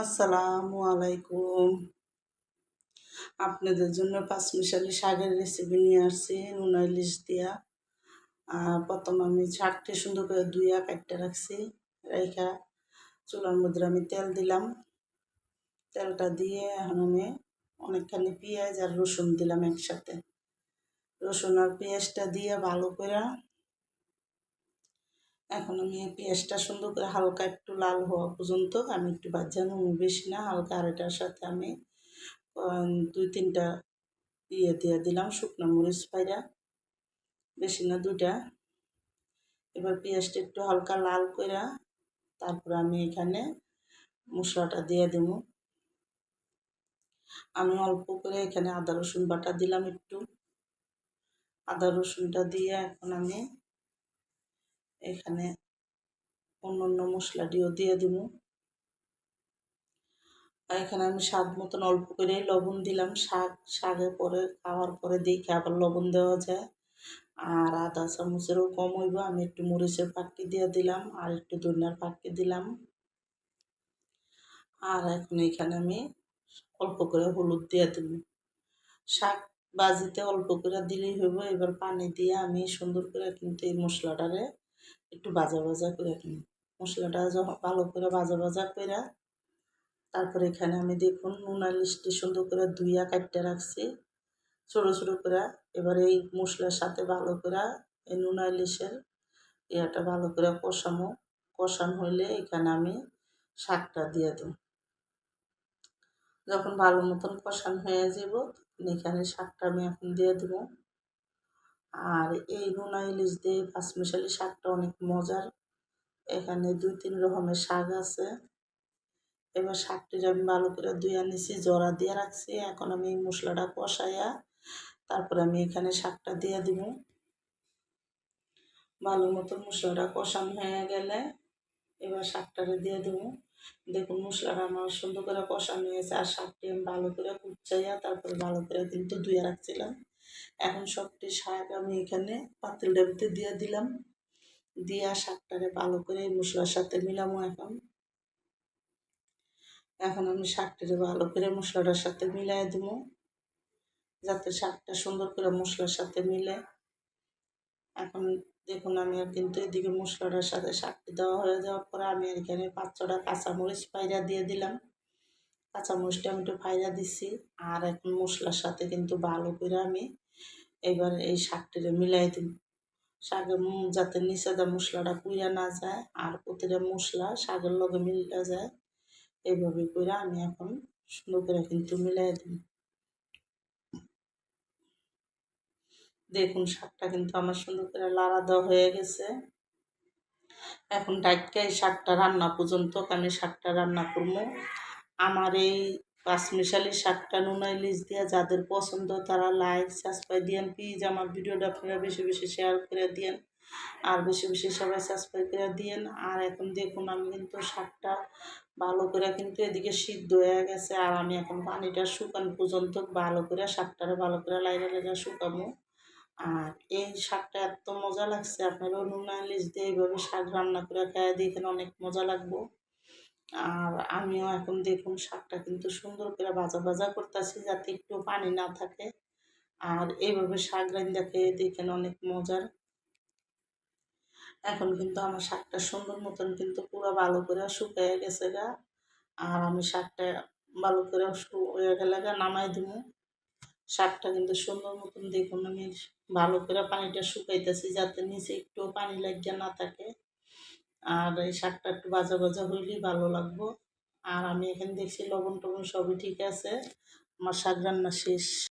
আসসালামু আলাইকুম। আপনাদের জন্য পাঁচ পাঁচমিশালি শাকের রেসিপি নিয়ে আসছি নুনা ইলিশ দিয়া। প্রথম আমি শাকটি সুন্দর করে ধুইয়া কাটতে রাখছি, রেখা চুলার মধ্যে আমি তেল দিলাম। তেলটা দিয়ে এখন আমি অনেকখানি পেঁয়াজ আর রসুন দিলাম একসাথে। রসুন আর পেঁয়াজটা দিয়ে ভালো করে এখন আমি পেঁয়াজটা সুন্দর করে হালকা একটু লাল হওয়া পর্যন্ত আমি একটু বাজানো বেশি না, হালকা আর এটার সাথে আমি দুই তিনটা ইয়ে দিয়ে দিলাম শুকনো মরিচ পাইরা। বেশি না দুটা এবার পেঁয়াজটা একটু হালকা লাল করে তারপর আমি এখানে মশলাটা দিয়ে দেব। আমি অল্প করে এখানে আদা রসুন বাটা দিলাম একটু। আদা রসুনটা দিয়ে এখন আমি এখানে অন্য অন্য মশলাটিও দিয়ে দিব। এখানে আমি স্বাদ মতন অল্প করে লবণ দিলাম। শাক, শাকে পরে, খাওয়ার পরে দেখে আবার লবণ দেওয়া যায়। আর আধা চামচেরও কম হইব। আমি একটু মরিচের পাক্কি দিয়ে দিলাম আর একটু ধনিয়ার পাক্কি দিলাম। আর এখন এখানে আমি অল্প করে হলুদ দিয়ে দেব। শাক বাজিতে অল্প করে দিলেই হইব। এবার পানি দিয়ে আমি সুন্দর করে কিন্তু এই মশলাটারে একটু ভাজা ভাজা করে নিই মশলাটা ভালো করে ভাজা ভাজা করে, তারপরে এখানে আমি দেখুন নুন লিস্টি সুন্দর করে ধুইয়া কাটতে রাখছি। ছোটো ছোটো করে এবার এই মশলার সাথে ভালো করে এই নুন ইলিশের ইয়াটা ভালো করে কষামো। কষান হইলে এখানে আমি শাকটা দিয়ে দেব। যখন ভালো মতন কষান হয়ে যাব এখানে শাকটা আমি এখন দিয়ে দেবো। আর এই নোনা ইলিশ দিয়ে পাঁচমিশালি শাকটা অনেক মজার। এখানে দুই, তিন রকমের শাক আছে। এবার শাকটি আমি ভালো করে ধুয়ে নিছি জড়া দিয়ে রাখছি। এখন আমি মশলাটা কষাইয়া তারপরে আমি এখানে শাকটা দিয়ে দিব। ভালো মতো মশলাটা কষানো হয়ে গেলে এবার শাকটারে দিয়ে দেবো। দেখুন মশলাটা আমার সুন্দর করে কষানো হয়েছে, আর শাকটি আমি ভালো করে কুচাইয়া তারপরে ভালো করে কিন্তু ধুয়ে রাখছিলাম। এখন সবটি শাক আমি এখানে পাতিল ডাবিতে দিয়ে দিলাম। দিয়া শাকটারে ভালো করে মশলার সাথে মিলামো এখন। এখন আমি শাকটারে ভালো করে মশলাটার সাথে মিলাই দেব, যাতে শাকটা সুন্দর করে মশলার সাথে মিলে। এখন দেখুন, আমি আর কিন্তু এদিকে মশলাটার সাথে শাকটি দেওয়া হয়ে যাওয়ার পরে আমি এখানে পাঁচ কাঁচামরিচ পায়রা দিয়ে দিলাম। কাঁচামরিচটা আমি একটু পায়রা দিছি আর এখন মশলার সাথে কিন্তু ভালো করে আমি এবার এই শাকটিরে মিলাই দিন শাকের যাতে নিচে দা মশলাটা কুইয়া না যায় আর প্রতিটা মশলা শাকের লগে মিলা যায় এইভাবে করে আমি এখন সুন্দর করে কিন্তু মিলাই দিই দেখুন শাকটা কিন্তু আমার সুন্দর করে লাড়া দেওয়া হয়ে গেছে। এখন ডাইকা এই শাকটা রান্না পর্যন্ত, আমি শাকটা রান্না করব। আমার এই পাঁচমিশালি শাকটা নুনা ইলিশ দিয়ে যাদের পছন্দ তারা লাইক সাবস্ক্রাইব দিয়েন। প্লিজ আমার ভিডিওটা আপনারা বেশি বেশি শেয়ার করে দিয়েন। আর বেশি বেশি সবাই সাবস্ক্রাইব করে দিয়েন। আর এখন দেখুন, আমি কিন্তু শাকটা ভালো করে কিন্তু এদিকে সিদ্ধ হয়ে গেছে। আর আমি এখন পানিটা শুকান পর্যন্ত ভালো করে শাকটারে ভালো করে লাইরা লাইরা শুকাবো। আর এই শাকটা এত মজা লাগছে, আপনারাও নুন ইলিশ দিয়ে এইভাবে শাক রান্না করে খায় দেখেন, অনেক মজা লাগবো। আর আমিও এখন দেখুন শাকটা কিন্তু সুন্দর করে ভাজা ভাজা করতেছি যাতে একটু পানি না থাকে। আর এইভাবে শাক খেয়ে দেখেন অনেক মজার। এখন কিন্তু আমার শাকটা সুন্দর মতন কিন্তু পুরো ভালো করে শুকিয়ে গেছে গা। আর আমি শাকটা ভালো করে হয়ে গেলে গা নামাই দিব শাকটা কিন্তু সুন্দর মতন দেখুন আমি ভালো করে পানিটা শুকাইতেছি যাতে নিচে একটু পানি লাগিয়ে না থাকে। আর এই শাকটা একটু ভাজা ভাজা হইলেই ভালো লাগবো। আর আমি এখানে দেখছি লবণ টবণ সবই ঠিক আছে। আমার শাক রান্না শেষ।